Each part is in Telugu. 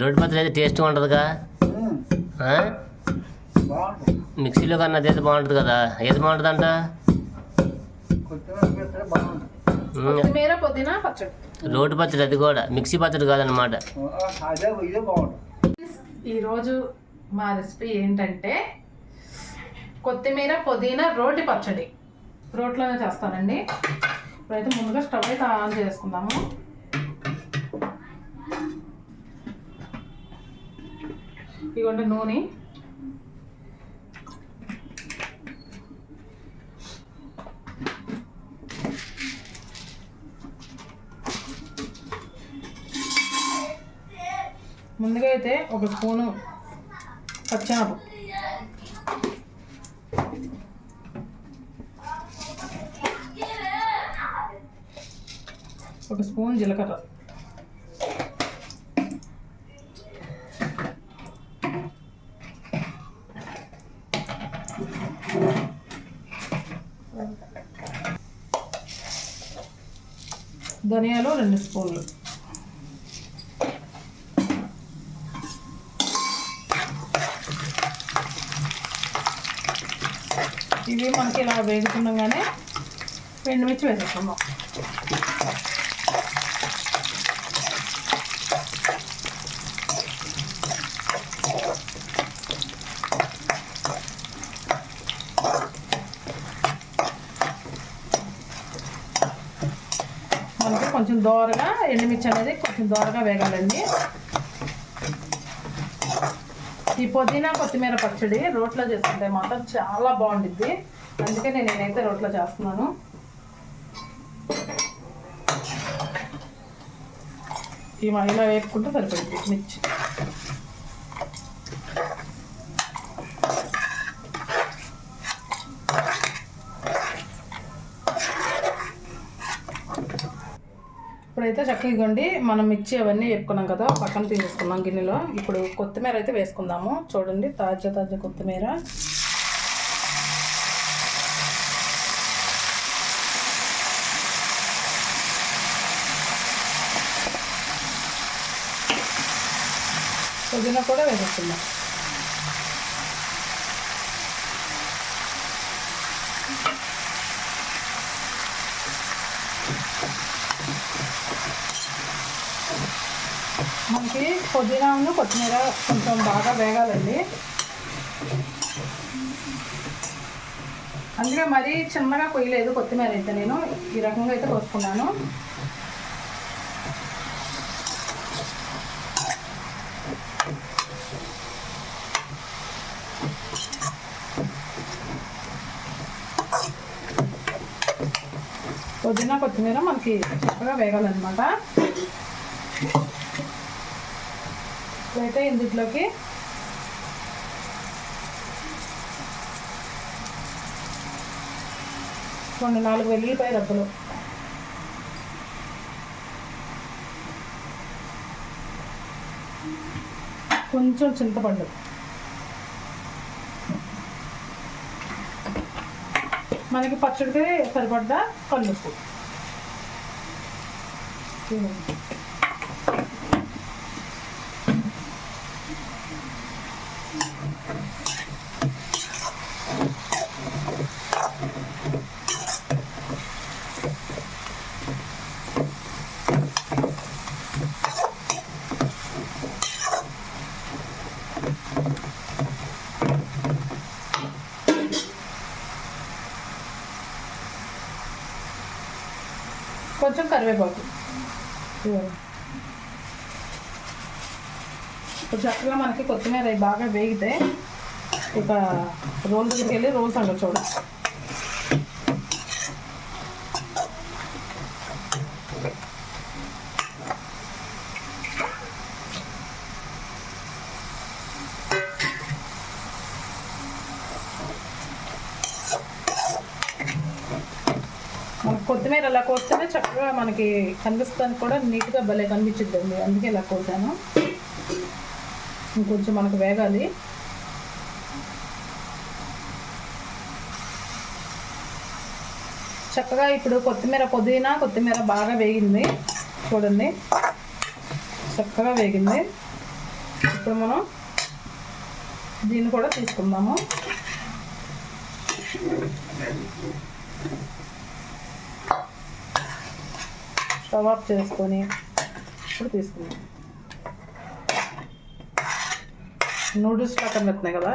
రోడ్డు పచ్చడి అయితే టేస్ట్గా ఉంటుందిగా మిక్సీలో కన్నా అదైతే బాగుంటుంది కదా. ఏది బాగుంటుంది. అంట రోడ్డు పచ్చడి అది కూడా. మిక్సీ పచ్చడి కాదనమాట. ఆ, అదే ఇదే బాగుంటుంది. ఈరోజు మా రెసిపీ ఏంటంటే కొత్తిమీర పుదీనా రోటి పచ్చడి. రోట్లోనే చేస్తానండి. ఇప్పుడైతే ముందుగా స్టవ్ అయితే ఆన్ చేసుకుందాము. ఇదిగోండి నూనె. ముందుగా అయితే ఒక స్పూను పచ్చాపు ఒక స్పూన్ జీలకర్ర ధనియాలు రెండు స్పూన్లు ఇవి మనకి ఇలా వేగుతుండగానే ఎండుమిర్చి వేసేసుకుందాం మనకి కొంచెం దోరగా ఎండుమిర్చి అనేది కొంచెం దోరగా వేగాలండి. ఈ పుదీనా కొత్తిమీర పచ్చడి రోట్లో చేసుకుంటే మాత్రం చాలా బాగుండిద్ది. అందుకే నేను నేనైతే రోట్లో చేస్తున్నాను. ఈ మహిళ వేపుకుంటే సరిపోయింది మిర్చి. ఇప్పుడైతే చక్కగా ఇవ్వండి మనం మిర్చి అవన్నీ వేపుకున్నాం కదా పక్కన తీసేసుకున్నాం గిన్నెలో. ఇప్పుడు కొత్తిమీర అయితే వేసుకుందాము. చూడండి తాజా తాజా కొత్తిమీర. పుదీనా కూడా వేసేసుకుందాం. మనకి పుదీనాను కొత్తిమీర కొంచెం బాగా వేగాలండి. అందుకే మరీ చిన్నగా కొయ్యలేదు కొత్తిమీర అయితే నేను ఈ రకంగా అయితే కోసుకున్నాను. పుదీనా కొత్తిమీర మనకి చక్కగా వేగాలన్నమాట. ఇప్పుడైతే ఇందులోకి కొన్ని నాలుగు వెల్లుల్లిపాయ రబ్బలు. కొంచెం చింతపండు. మనకి పచ్చడికి సరిపడ్డ కల్లుప్పు కొంచెం కరివేపాకు. ఇప్పుడు చక్కగా మనకి కొత్తిమీర అవి బాగా వేగితే ఇక రోల్ దగ్గరికి వెళ్ళి రోల్స్ అంటారు చూడండి మనకి కొత్తిమీర అలా కోస్తేనే చక్కగా మనకి కనిపిస్తానికి కూడా నీట్గా భలే కనిపించిద్దండి. అందుకే ఇలా కోసాను. ఇంకొంచెం మనకు వేగాలి. చక్కగా ఇప్పుడు కొత్తిమీర పుదీనా కొత్తిమీర బాగా వేగింది. చూడండి. చక్కగా వేగింది. ఇప్పుడు మనం దీన్ని కూడా తీసుకుందాము. కబాబ్ చేసుకొని ఇప్పుడు తీసుకున్నాం నూడిల్స్ పక్కన పెడుతున్నాయి కదా?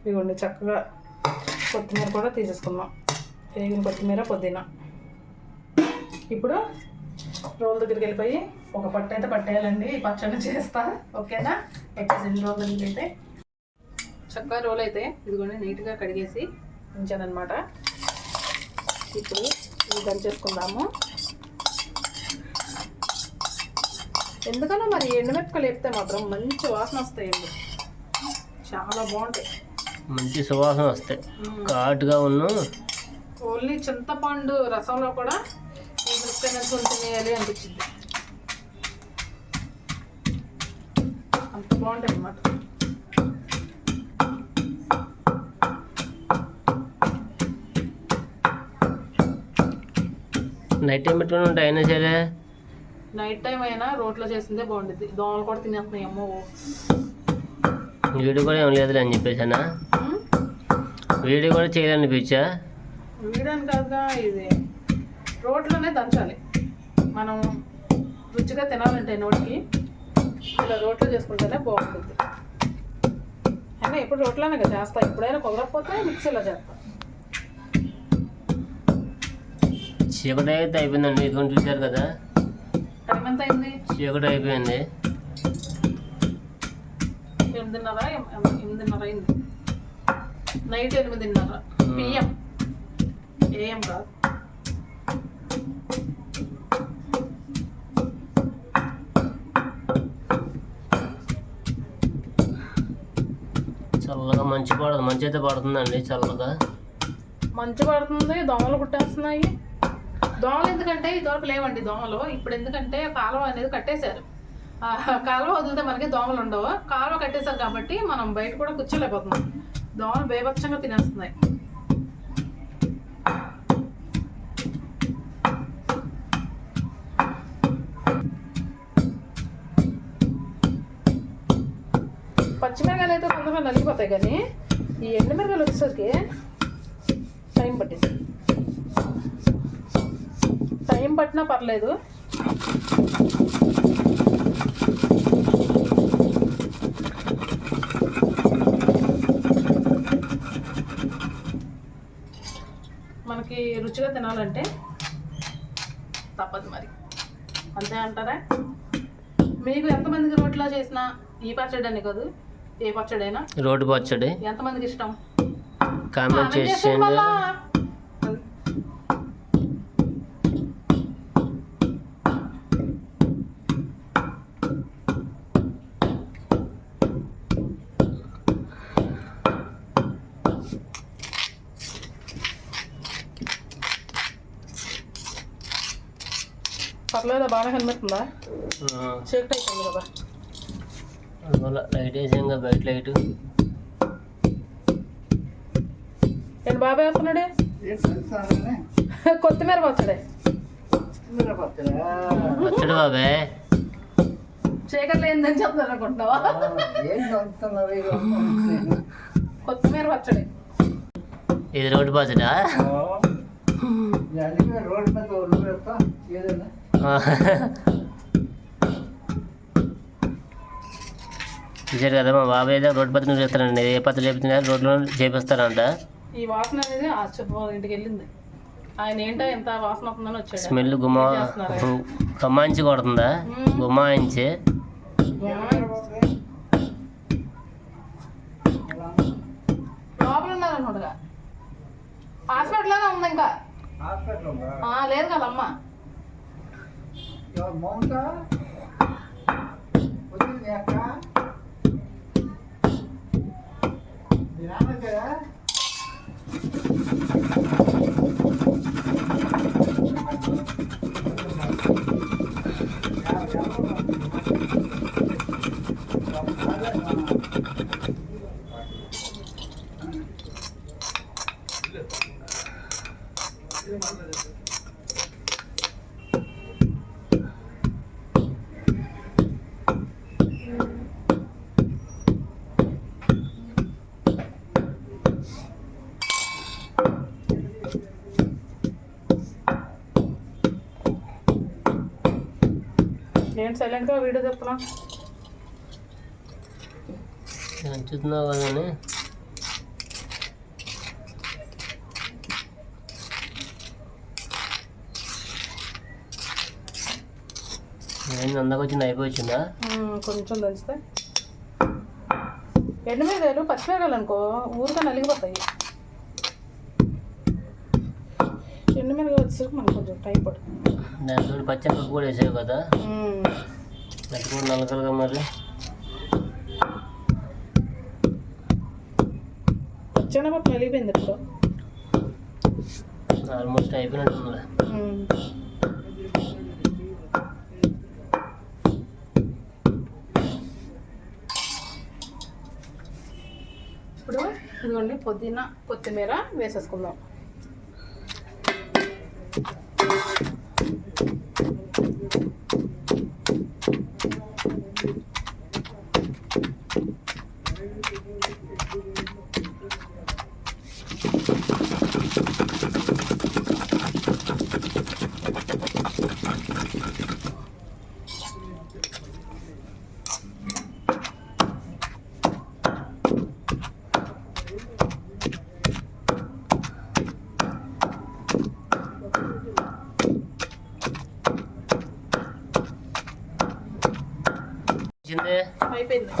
ఇదిగోండి చక్కగా కొత్తిమీర కూడా తీసేసుకుందాం. వేగిన కొత్తిమీర పుదీనా. ఇప్పుడు రోల్ దగ్గరికి వెళ్ళిపోయి ఒక పట్టు అయితే పట్టేయాలండి. ఈ పచ్చడి చేస్తా. ఓకేనా? ఎక్కేసింది రోల్ దగ్గరికి అయితే చక్కగా రోల్ అయితే ఇదిగోండి నీట్గా కడిగేసి ఉంచానమాట ఇప్పుడు ఇది దంచేసుకుందాము ఎందుకన్నా మరి ఎండుమిరపకాయలు వేపితే మాత్రం మంచి వాసన వస్తాయండి చాలా బాగుంటాయి. మంచి సువాసన వస్తాయి. ఘాటుగా ఉన్ను. ఓన్లీ చింతపండు రసంలో కూడా ఈ మిరపకాయ తినేయాలి అనిపించింది. అంత బాగుంటుంది అన్నమాట. నైట్ టైం పెట్టుకుని ఉంటాయి అయినా సరే. నైట్ టైం అయినా రోట్లో చేసిందే బాగుంటుంది దోమలు కూడా తినేస్తున్నాయి అమ్మో. వీడియో కూడా ఏం లేదులే అని చెప్పేసానా వీడియో కూడా చేయాలనిపించా? వీడని కాదుగా ఇది రోట్లోనే దంచాలి. మనం రుచిగా తినాలంటే నోటికి. ఇలా రోట్లో చేసుకుంటేనే బాగుంటుంది. అయినా ఇప్పుడు రోట్లోనే కదా చేస్తా. ఎప్పుడైనా కుదరకపోతే మిక్సీలో చేస్తా. చీకటి అయితే అయిపోయిందండి ఇదిగోండి చూశారు కదా? చీకటి అయిపోయింది ఎనిమిదిన్నర ఎనిమిదిన్నర అయింది నైట్ ఎనిమిదిన్నర పిఎం. ఏఎం కాదు. చల్లగా మంచి పడదు మంచి అయితే పడుతుందండి చల్లగా. మంచు పడుతుంది దోమలు కుట్టేస్తున్నాయి. దోమలు ఎందుకంటే ఇదివరకు లేవండి దోమలు. ఇప్పుడు ఎందుకంటే కాలువ అనేది కట్టేశారు. కాలువ వదిలితే మనకి దోమలు ఉండవు. కాలువ కట్టేశారు కాబట్టి మనం బయట కూడా కూర్చోలేకపోతున్నాం. దోమలు బేభత్సంగా తినేస్తున్నాయి. పచ్చిమిరకాయలు అయితే తొందరగా నలిగిపోతాయి కానీ ఈ ఎండుమిరకాయలు వచ్చేసరికి టైం పట్టింది టైం పట్టినా పర్లేదు. మనకి రుచిగా తినాలంటే తప్పదు మరి. అంతే అంటారా? మీకు ఎంతమందికి రోట్లో చేసినా ఈ పచ్చడి అని కాదు ఏ పచ్చడైనా? రోడ్డు పచ్చడి. ఎంతమందికి ఇష్టం? కామెంట్ కామెంట్ పర్లేదా బాగా కనిపిస్తుందా? చీకటి అయిపోయింది కదా. అందువల్ల లైట్ వేసాం కదా బయట లైట్ ఏంటి బాబాయ్ వస్తున్నాడే కొత్తిమీర పచ్చడే. మీరు పచ్చడా? పచ్చడి బాబే చీకట్లో ఏందని చెప్తాను అనుకుంటున్నావా? కొత్తిమీర పచ్చడి. ఇది రోడ్డు పచ్చడా? రోడ్డు మీద చూసారు కదా మా బాబాయ్ అయితే రోడ్డు పచ్చడి చేస్తారండి ఏ పచ్చడి చెప్తున్నా రోడ్లో చేపిస్తారంట ఈ వాసన అనేది ఆశ్చర్య ఇంటికి వెళ్ళింది. ఆయన ఏంటో ఎంత వాసన వస్తుందని వచ్చాడు. స్మెల్ గుమా ఏం చేస్తున్నారు? గుమ్మాయించి కొడుతుందా? మ్మ్. గుమ్మాయించి. లోపల ఉన్నారనుకుంటా. హాస్పిటల్లోనే ఉంది ఇంకా. లేదు కదా అమ్మ ఎవరు మౌంట వచ్చింది మీ అక్క మీ నాన్న ఏంటి సైలెంట్గా వీడియో చెప్తున్నా? చూస్తున్నావు కదా అని ఏంది అందకు వచ్చింది? అయిపోయిందా కొంచెం దంచితే. ఎండుమిరగాయలు పచ్చిమిరగాయలు అనుకో. ఊరిగా నలిగిపోతాయి. ఎండుమిరగాయలు వచ్చేసరికి మనకు కొంచెం టైం పడుతుంది. దాంట్లో పచ్చడి కూడా వేసావు కదా. అది కూడా నలకలుగా మరి. శనగపప్పు నలిగిపోయింది ఇప్పుడు. ఆల్మోస్ట్ అయిపోయినట్టుంది. మ్మ్. ఇప్పుడు ఇదిగోండి పుదీనా కొత్తిమీర వేసేసుకుందాం వచ్చింది అయిపోయింది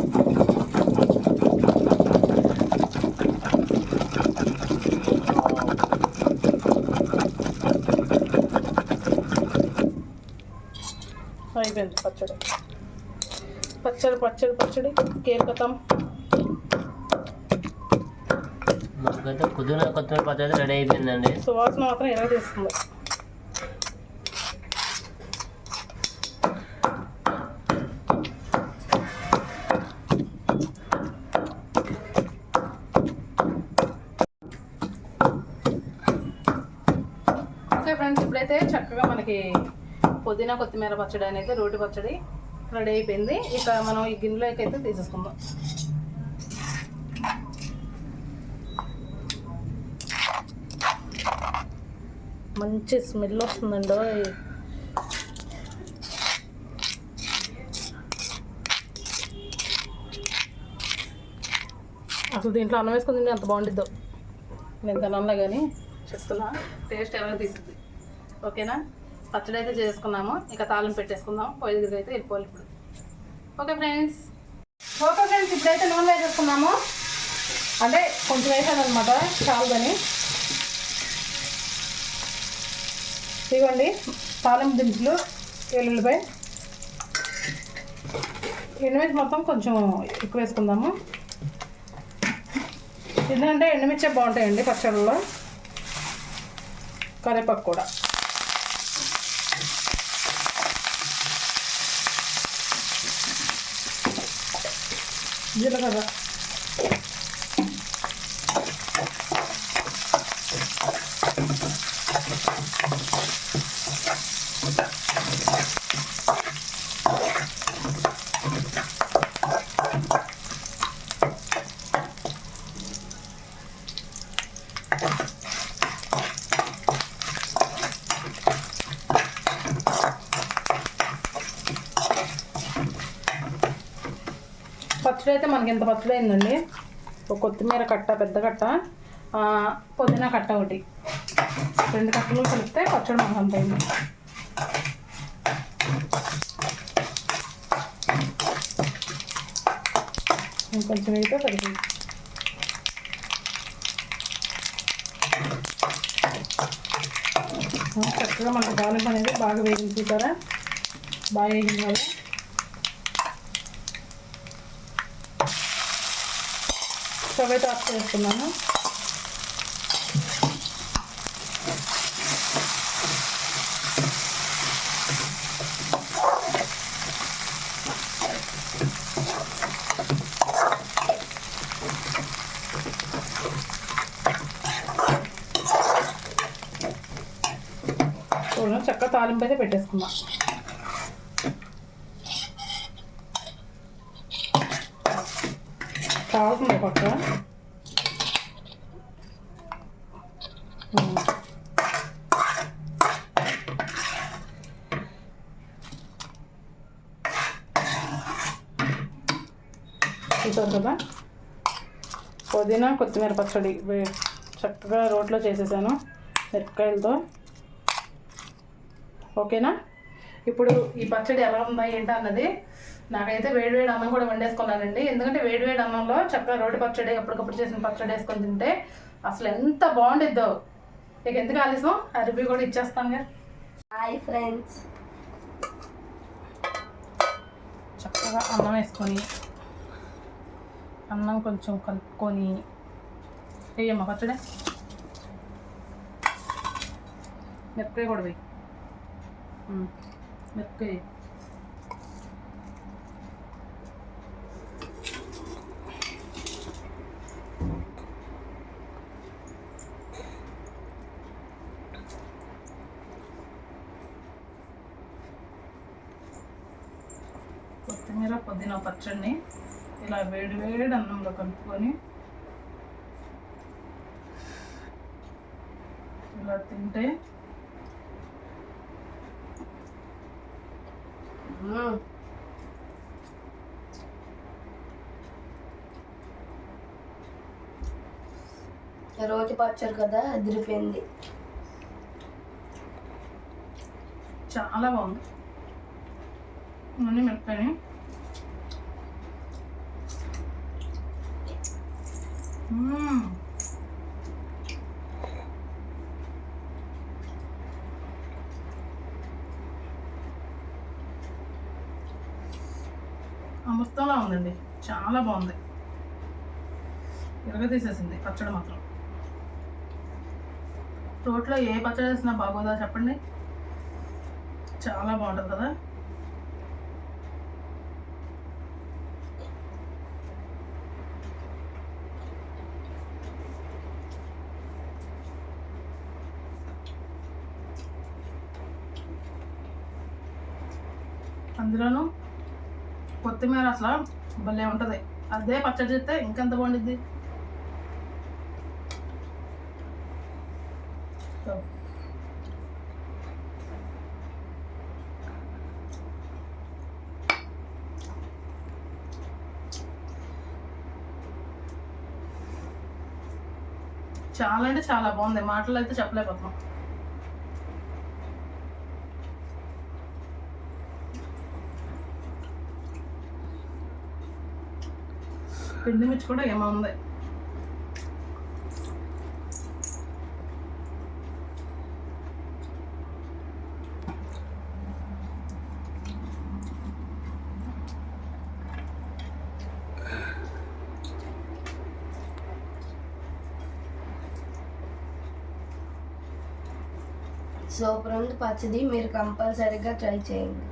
అయిపోయింది పచ్చడి. పచ్చడి పచ్చడి పచ్చడి కేరకతం. మాకైతే పుదీనా కొత్తిమీర పచ్చడి రెడీ అయిపోయిందండి. సువాసన మాత్రం ఎలా తీస్తుంది ఓకే ఫ్రెండ్స్ ఇప్పుడైతే చక్కగా మనకి పుదీనా కొత్తిమీర పచ్చడి అనేది రోటి పచ్చడి రెడీ అయిపోయింది. ఇక మనం ఈ గిన్నెలోకి అయితే తీసేసుకుందాం. మంచి స్మెల్ వస్తుందండి. అసలు దీంట్లో అన్నం వేసుకుని తింటే ఎంత బాగుండిద్దో? నేను తినాలా కానీ చెప్తున్నా. టేస్ట్ ఎలా తీస్తుంది? ఓకేనా? పచ్చడి అయితే చేసుకున్నాము. ఇక తాళం పెట్టేసుకుందాం పొయ్యి దగ్గర అయితే వెళ్ళిపోవాలి ఇప్పుడు. Okay friends. ఓకే ఫ్రెండ్స్ ఇప్పుడైతే నూనె వేసేసుకున్నాము. అంటే కొంచెం వేసాను అనమాట చాలుదని ఇవ్వండి తాళం దినుసులు ఎల్లుల్లిపై ఎండుమిర్చి మొత్తం కొంచెం ఎక్కువ వేసుకుందాము. ఎందుకంటే ఎండుమిర్చే బాగుంటాయండి పచ్చళ్ళలో. కరివేపాకు కూడా. జీలకర్ర పచ్చడి అయితే మనకి ఎంత పచ్చడి అయిందండి. ఒక కొత్తిమీర కట్ట పెద్ద కట్ట ఆ, పుదీనా కట్ట ఒకటి. రెండు కట్టలు కలిపితే పచ్చడి మనకు అంత అయింది. ఇంకొంచెం అయితే సరిపోయింది. చక్కగా మనకు దానిపనేది అనేది బాగా వేగించుతారా బాగా వేగింది స్టవ్ అయితే ఆఫ్ చేస్తున్నాను చూడండి చక్కగా తాలింపు అయితే పెట్టేసుకుందాం కావాల్సింది పక్క ఉమ్. చూసారు కదా పుదీనా కొత్తిమీర పచ్చడి చక్కగా రోట్లో చేసేసాను మిరపకాయలతో. ఓకేనా? ఇప్పుడు ఈ పచ్చడి ఎలా ఉందా ఏంటా అన్నది నాకైతే వేడి వేడి అన్నం కూడా వండేసుకున్నానండి. ఎందుకంటే వేడి వేడి అన్నంలో చక్కగా రోటి పచ్చడి ఎప్పటికప్పుడు చేసిన పచ్చడి వేసుకొని తింటే అసలు ఎంత బాగుండిద్దో. ఇక ఎందుకు ఆలస్యం? రివ్యూ కూడా ఇచ్చేస్తాను హాయ్ ఫ్రెండ్స్. చక్కగా అన్నం వేసుకొని అన్నం కొంచెం కలుపుకొని వేయమ్మా పచ్చడి. మిరపకాయ కూడా వేయి. మిరపకాయ కొత్తిమీర పుదీనా పచ్చడిని ఇలా వేడి వేడి అన్నంలో కలుపుకొని ఇలా తింటే రోటి పచ్చడి కదా అదిరిపోయింది చాలా బాగుంది. మిరపకాయని అమృతంలా ఉందండి. చాలా బాగుంది. ఇరగ తీసేసింది. పచ్చడి మాత్రం. రోట్లో ఏ పచ్చడి వేసినా బాగోదా చెప్పండి? చాలా బాగుంటుంది కదా. అందులోనూ కొత్తిమీర అసలు భలే ఉంటుంది. అదే పచ్చడి చేస్తే ఇంకెంత బాగుండిద్ది? చాలా అంటే చాలా బాగుంది. మాటలు అయితే చెప్పలేకపోతున్నాం. పిండి మిర్చి కూడా ఏమో ఉంది. సూపర్ ఉంది. పచ్చడి మీరు కంపల్సరీగా ట్రై చేయండి.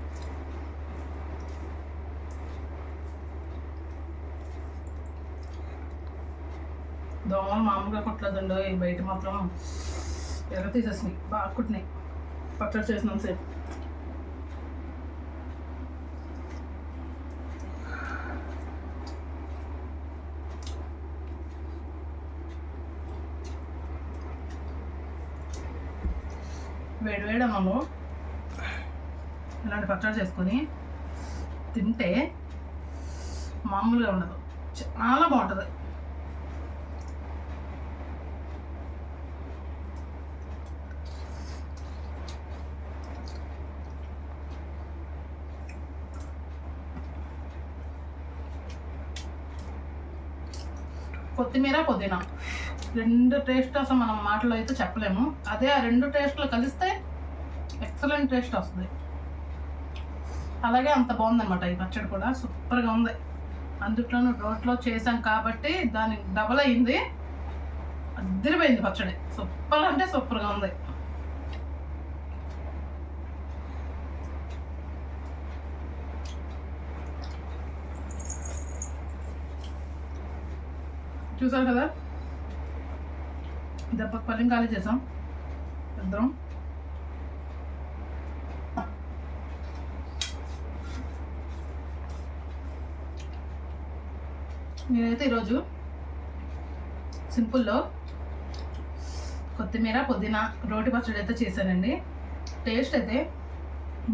దోమలు మామూలుగా బయట మాత్రం ఎర్ర తీసేసినాయి. బాగా కుట్టినాయి పచ్చడి చేసినాం సేపు. వేడి వేడి ఇలాంటి పచ్చడి చేసుకొని తింటే మామూలుగా ఉండదు. చాలా బాగుంటుంది. కొత్తిమీర పుదీనా. రెండు టేస్ట్ అసలు మనం మాటలో అయితే చెప్పలేము. అదే ఆ రెండు టేస్ట్లు కలిస్తే ఎక్సలెంట్ టేస్ట్ వస్తుంది. అలాగే అంత బాగుందన్నమాట ఈ పచ్చడి కూడా. సూపర్గా ఉంది. అందుట్లోనూ రోట్లో చేసాం కాబట్టి దానికి డబల్ అయింది. అద్దరిపోయింది పచ్చడి. సూపర్ అంటే సూపర్గా ఉంది. చూసారు కదా? దెబ్బ పల్లెం ఖాళీ చేసాం. ఇద్దరం. నేనైతే ఈరోజు సింపుల్లో కొత్తిమీర పుదీనా రోటి పచ్చడి అయితే చేశానండి. టేస్ట్ అయితే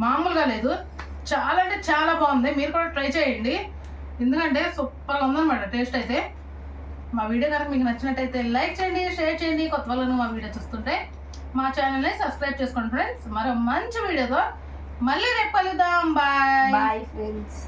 మామూలుగా లేదు. చాలా అంటే చాలా బాగుంది. మీరు కూడా ట్రై చేయండి. ఎందుకంటే సూపర్గా ఉందన్నమాట టేస్ట్ అయితే. మా వీడియో కనుక మీకు నచ్చినట్టయితే లైక్ చేయండి షేర్ చేయండి. కొత్త వాళ్ళను మా వీడియో చూస్తుంటే మా ఛానల్ని సబ్స్క్రైబ్ చేసుకోండి ఫ్రెండ్స్ మరో మంచి వీడియోతో మళ్ళీ రేపు కలుద్దాం. Bye bye friends